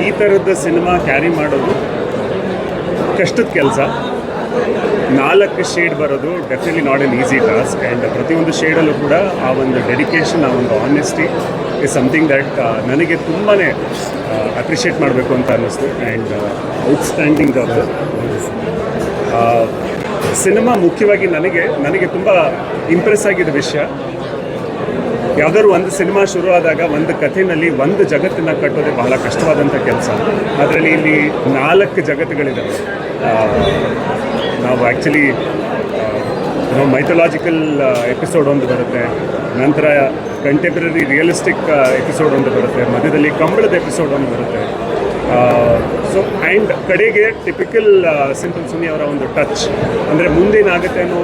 ಈ ಥರದ ಸಿನಿಮಾ ಕ್ಯಾರಿ ಮಾಡೋದು ಕಷ್ಟದ ಕೆಲಸ. ನಾಲ್ಕು ಶೇಡ್ ಬರೋದು definitely not an easy task and ಪ್ರತಿಯೊಂದು ಶೇಡಲ್ಲೂ ಕೂಡ ಆ ಒಂದು ಡೆಡಿಕೇಶನ್ ಆ ಒಂದು ಆನೆಸ್ಟಿ ಇಸ್ ಸಮಥಿಂಗ್ ದಟ್ ನನಗೆ ತುಂಬಾ ಅಪ್ರಿಷಿಯೇಟ್ ಮಾಡಬೇಕು ಅಂತ ಅನ್ನಿಸ್ತು ಆ್ಯಂಡ್ ಔಟ್ಸ್ಟ್ಯಾಂಡಿಂಗ್ ಅದು ಸಿನಿಮಾ ಮುಖ್ಯವಾಗಿ ನನಗೆ ನನಗೆ ತುಂಬ ಇಂಪ್ರೆಸ್ ಆಗಿದ್ದ ವಿಷಯ. ಯಾವ್ದಾದ್ರು ಒಂದು ಸಿನಿಮಾ ಶುರು ಆದಾಗ ಒಂದು ಕಥೆನಲ್ಲಿ ಒಂದು ಜಗತ್ತನ್ನು ಕಟ್ಟೋದೇ ಬಹಳ ಕಷ್ಟವಾದಂಥ ಕೆಲಸ. ಅದರಲ್ಲಿ ಇಲ್ಲಿ ನಾಲ್ಕು ಜಗತ್ತುಗಳಿದ್ದಾವೆ ನಾವು ಆ್ಯಕ್ಚುಲಿ ನಾವು ಮೈಥಲಾಜಿಕಲ್ ಎಪಿಸೋಡ್ ಒಂದು ಬರುತ್ತೆ. ನಂತರ ಕಂಟೆಂಪ್ರರಿ ರಿಯಲಿಸ್ಟಿಕ್ ಎಪಿಸೋಡ್ ಒಂದು ಬರುತ್ತೆ. ಮಧ್ಯದಲ್ಲಿ ಕಂಬಳದ ಎಪಿಸೋಡ್ ಒಂದು ಬರುತ್ತೆ. ಸೊ ಆ್ಯಂಡ್ ಕಡೆಗೆ ಟಿಪಿಕಲ್ ಸಿಂಪಲ್ ಸುನಿ ಅವರ ಒಂದು ಟಚ್ ಅಂದರೆ ಮುಂದೇನಾಗುತ್ತೆ ಅನ್ನೋ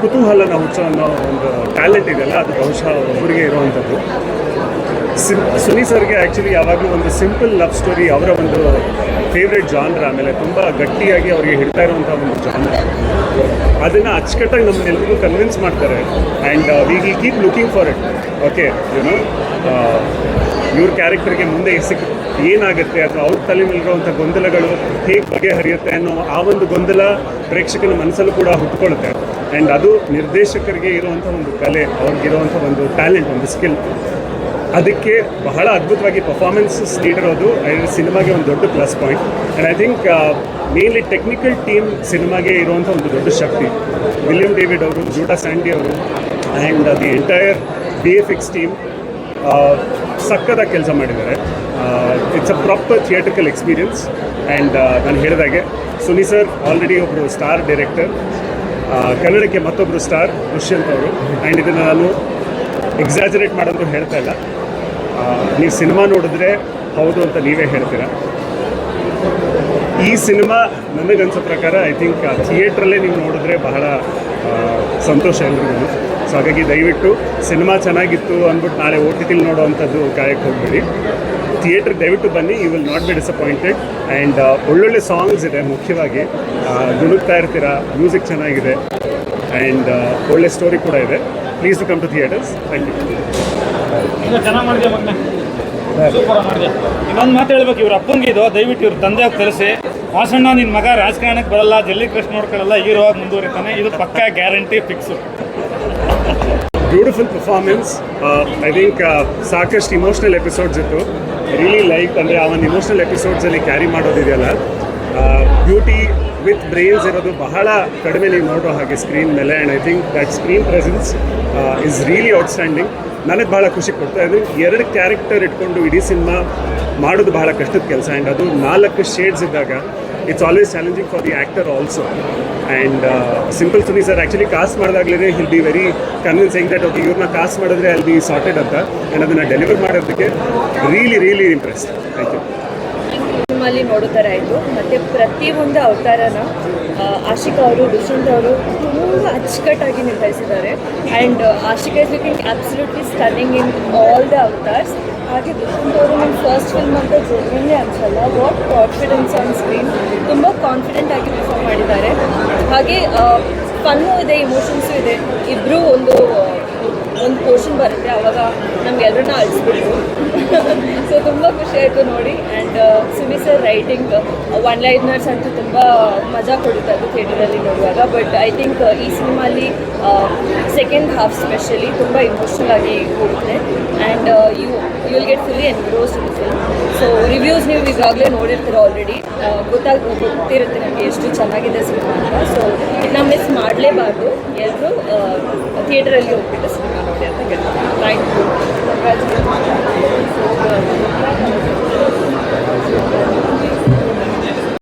ಕುತೂಹಲನ ಹುಚ್ಚೋ ಅನ್ನೋ ಒಂದು ಟ್ಯಾಲೆಂಟ್ ಇದೆಯಲ್ಲ, ಅದು ಬಹುಶಃ ಒಬ್ಬರಿಗೆ ಇರುವಂಥದ್ದು. ಸಿಂ ಸುನಿ ಸರ್ಗೆ ಆ್ಯಕ್ಚುಲಿ ಯಾವಾಗಲೂ ಒಂದು ಸಿಂಪಲ್ ಲವ್ ಸ್ಟೋರಿ ಅವರ ಒಂದು ಫೇವ್ರೆಟ್ ಜಾನ್ರ ಆಮೇಲೆ ತುಂಬ ಗಟ್ಟಿಯಾಗಿ ಅವರಿಗೆ ಹಿಡ್ತಾ ಇರುವಂಥ ಒಂದು ಜಾನ್ರ ಅದನ್ನು ಅಚ್ಚುಕಟ್ಟಾಗಿ ನಮ್ಮನ್ನೆಲ್ಲರಿಗೂ ಕನ್ವಿನ್ಸ್ ಮಾಡ್ತಾರೆ. And we will keep looking for it okay you know ಇವ್ರ ಕ್ಯಾರೆಕ್ಟರ್ಗೆ ಮುಂದೆ ಸಿಕ್, ಏನಾಗುತ್ತೆ, ಅಥವಾ ಅವ್ರ ತಲೆಯಲ್ಲಿರುವಂಥ ಗೊಂದಲಗಳು ಹೇಗೆ ಬಗೆಹರಿಯುತ್ತೆ ಅನ್ನೋ ಆ ಒಂದು ಗೊಂದಲ ಪ್ರೇಕ್ಷಕನ ಮನಸ್ಸಲ್ಲೂ ಕೂಡ ಹುಟ್ಕೊಳ್ಳುತ್ತೆ. ಆ್ಯಂಡ್ ಅದು ನಿರ್ದೇಶಕರಿಗೆ ಇರುವಂಥ ಒಂದು ಕಲೆ ಅವ್ರಿಗಿರುವಂಥ ಒಂದು ಟ್ಯಾಲೆಂಟ್ ಒಂದು ಸ್ಕಿಲ್ ಅದಕ್ಕೆ ಬಹಳ ಅದ್ಭುತವಾಗಿ ಪರ್ಫಾರ್ಮೆನ್ಸಸ್ ನೀಡಿರೋದು ಸಿನಿಮಾಗೆ ಒಂದು ದೊಡ್ಡ plus point and I think mainly technical team ಸಿನಿಮಾಗೆ ಇರುವಂಥ ಒಂದು ದೊಡ್ಡ ಶಕ್ತಿ. ವಿಲಿಯಂ ಡೇವಿಡ್ ಅವರು ಜೂಟಾ ಸ್ಯಾಂಡಿ ಅವರು and the entire B F X team ಸಕ್ಕತ್ತಾಗಿ ಕೆಲಸ ಮಾಡಿದ್ದಾರೆ. It's a proper theatrical experience and ನಾನು ಹೇಳಿದಾಗೆ ಸುನಿ ಸರ್ ಆಲ್ರೆಡಿ ಒಬ್ಬರು ಸ್ಟಾರ್ ಡೈರೆಕ್ಟರ್ ಕನ್ನಡಕ್ಕೆ ಮತ್ತೊಬ್ಬರು ಸ್ಟಾರ್ ದುಷ್ಯಂತ್ ಅವರು. ಆ್ಯಂಡ್ ಇದನ್ನು ನಾನು ಎಕ್ಸಾಜರೇಟ್ ಮಾಡೋದು ಹೇಳ್ತಾ ಇಲ್ಲ. ನೀವು ಸಿನಿಮಾ ನೋಡಿದ್ರೆ ಹೌದು ಅಂತ ನೀವೇ ಹೇಳ್ತೀರಾ? ಈ ಸಿನಿಮಾ ನನಗನ್ಸೋ ಪ್ರಕಾರ ಐ ಥಿಂಕ್ ಥಿಯೇಟ್ರಲ್ಲೇ ನೀವು ನೋಡಿದ್ರೆ ಬಹಳ ಸಂತೋಷ ಎಲ್ರಿಗೂ ಸೊ ಹಾಗಾಗಿ ದಯವಿಟ್ಟು ಸಿನಿಮಾ ಚೆನ್ನಾಗಿತ್ತು ಅಂದ್ಬಿಟ್ಟು ನಾಳೆ ಓ ಟಿ ಟಿಲಿ ನೋಡುವಂಥದ್ದು ಕಾಯಕ್ಕೆ ಹೋಗ್ಬೇಡಿ. ಥಿಯೇಟ್ರ್ ದಯವಿಟ್ಟು ಬನ್ನಿ you will not be disappointed and ಒಳ್ಳೊಳ್ಳೆ ಸಾಂಗ್ಸ್ ಇದೆ ಮುಖ್ಯವಾಗಿ. ಗುಣಗ್ತಾ ಇರ್ತೀರಾ ಮ್ಯೂಸಿಕ್ ಚೆನ್ನಾಗಿದೆ. ಆ್ಯಂಡ್ ಒಳ್ಳೆ ಸ್ಟೋರಿ ಕೂಡ ಇದೆ. Please to come to theatres thank you
ಚೆನ್ನಾಗಿ ಮಾಡಿದೆ ಮಗನ? ಸೂಪರ್ ಮಾಡಿದೆ ಇನ್ನೊಂದು ಮಾತು ಹೇಳ್ಬೇಕು ಇವ್ರ ಅಪ್ಪಂಗೆ ಇದು. ದಯವಿಟ್ಟು ಇವ್ರ ತಂದೆ ತಿಳಿಸಿ ವಾಸಣ್ಣ ನಿನ್ನ ಮಗ ರಾಜಕಾರಣಕ್ಕೆ ಬರಲ್ಲ ಜಲ್ಲಿ ಕೃಷ್ಣ ನೋಡ್ಕೊಳ್ಳಲ್ಲ ಹೀರೋ ಆಗಿ ಮುಂದುವರಿತಾನೆ. ಇದು ಪಕ್ಕಾ guarantee fix.
Beautiful performance I think ಸಾಕಷ್ಟು ಇಮೋಷ್ನಲ್ ಎಪಿಸೋಡ್ಸ್ ಇತ್ತು. ರಿಯಲಿ ಲೈಕ್ ಅಂದರೆ ಆ ಒಂದು ಇಮೋಷ್ನಲ್ ಎಪಿಸೋಡ್ಸಲ್ಲಿ ಕ್ಯಾರಿ ಮಾಡೋದಿದೆಯಲ್ಲ. ಬ್ಯೂಟಿ ವಿತ್ ಬ್ರೈನ್ಸ್ ಇರೋದು ಬಹಳ ಕಡಿಮೆ ನೀವು ನೋಡೋ ಹಾಗೆ ಸ್ಕ್ರೀನ್ ಮೇಲೆ. And I think that screen presence is really outstanding ನನಗೆ ಭಾಳ ಖುಷಿ ಕೊಡ್ತಾ ಇದೆ ಎರಡು ಕ್ಯಾರೆಕ್ಟರ್ ಇಟ್ಕೊಂಡು ಇಡೀ ಸಿನಿಮಾ ಮಾಡೋದು ಬಹಳ ಕಷ್ಟದ ಕೆಲಸ. ಆ್ಯಂಡ್ ಅದು ನಾಲ್ಕು ಶೇಡ್ಸ್ ಇದ್ದಾಗ it's always challenging for the actor also and simple Suni sir actually cast ಮಾಡಿದಾಗಲೇ he'll be very convincing that okay ಇವ್ರನ್ನ ಕಾಸ್ಟ್ ಮಾಡಿದ್ರೆ ಅಲ್ಲಿ ಸಾರ್ಟೆಡ್ ಅಂತ. ಆ್ಯಂಡ್ ಅದನ್ನು ಡೆಲಿವರ್ ಮಾಡೋದಕ್ಕೆ really really interest thank you
ಸಿನಿಮಾಲಿ ನೋಡೋ ಥರ ಆಯಿತು ಮತ್ತು ಪ್ರತಿಯೊಂದು ಅವತಾರನ ಆಶಿಕಾ ಅವರು ದುಷ್ಯಂತ್ ಅವರು ತುಂಬ ಅಚ್ಚುಕಟ್ಟಾಗಿ ನಿರ್ವಹಿಸಿದ್ದಾರೆ and Ashika is looking absolutely stunning in all the avatars ಹಾಗೆ ದುಷ್ಯಂತ್ ಅವರು ನಮ್ಮ ಫಸ್ಟ್ ಫಿಲ್ಮ್ ಅಂತ ಜೊತೆಯೇ ಅನ್ಸಲ್ಲ. ವಾಟ್ ಕಾನ್ಫಿಡೆನ್ಸ್ ಆನ್ ಸ್ಕ್ರೀನ್ ತುಂಬ ಕಾನ್ಫಿಡೆಂಟ್ ಆಗಿ ಪರ್ಫಾರ್ಮ್ ಮಾಡಿದ್ದಾರೆ. ಹಾಗೆ ಫನ್ನು ಇದೆ ಇಮೋಷನ್ಸು ಇದೆ. ಇಬ್ಬರೂ ಒಂದು ಒಂದು ಪೋರ್ಷನ್ ಬರುತ್ತೆ, ಅವಾಗ ನಮ್ಗೆಲ್ಲರನ್ನ ಅಳಿಸ್ಬಿಟ್ಟು ಸೊ (laughs) ತುಂಬ ಖುಷಿ ಆಯಿತು ನೋಡಿ. And Suni sir writing one liners ಅಂತೂ ತುಂಬ ಮಜಾ ಕೊಡುತ್ತೆ ಅದು ಥಿಯೇಟರಲ್ಲಿ ನೋಡುವಾಗ. ಬಟ್ ಐ ಥಿಂಕ್ ಈ ಸಿನಿಮಾಲಿ ಸೆಕೆಂಡ್ ಹಾಫ್ ಸ್ಪೆಷಲಿ ತುಂಬ ಇಮೋಷ್ನಲ್ ಆಗಿ ಹೋಗುತ್ತೆ. And you you will get fully engross in film so reviews ನೀವು ಈಗಾಗಲೇ ನೋಡಿರ್ತೀರ ಆಲ್ರೆಡಿ ಗೊತ್ತಾಗ, ಗೊತ್ತಿರುತ್ತೆ ನಮಗೆ ಎಷ್ಟು ಚೆನ್ನಾಗಿದೆ ಸಿನಿಮಾ ಅಂತ. ಸೊ ಇದನ್ನ ಮಿಸ್ ಮಾಡಲೇಬಾರ್ದು. ಎಲ್ಲರೂ ಥಿಯೇಟರಲ್ಲಿ ಹೋಗ್ಬಿಟ್ಟು ಸಿನಿಮಾ ನೋಡಿ ಅಂತ ಹೇಳ್ತೀನಿ ಥ್ಯಾಂಕ್ ಯು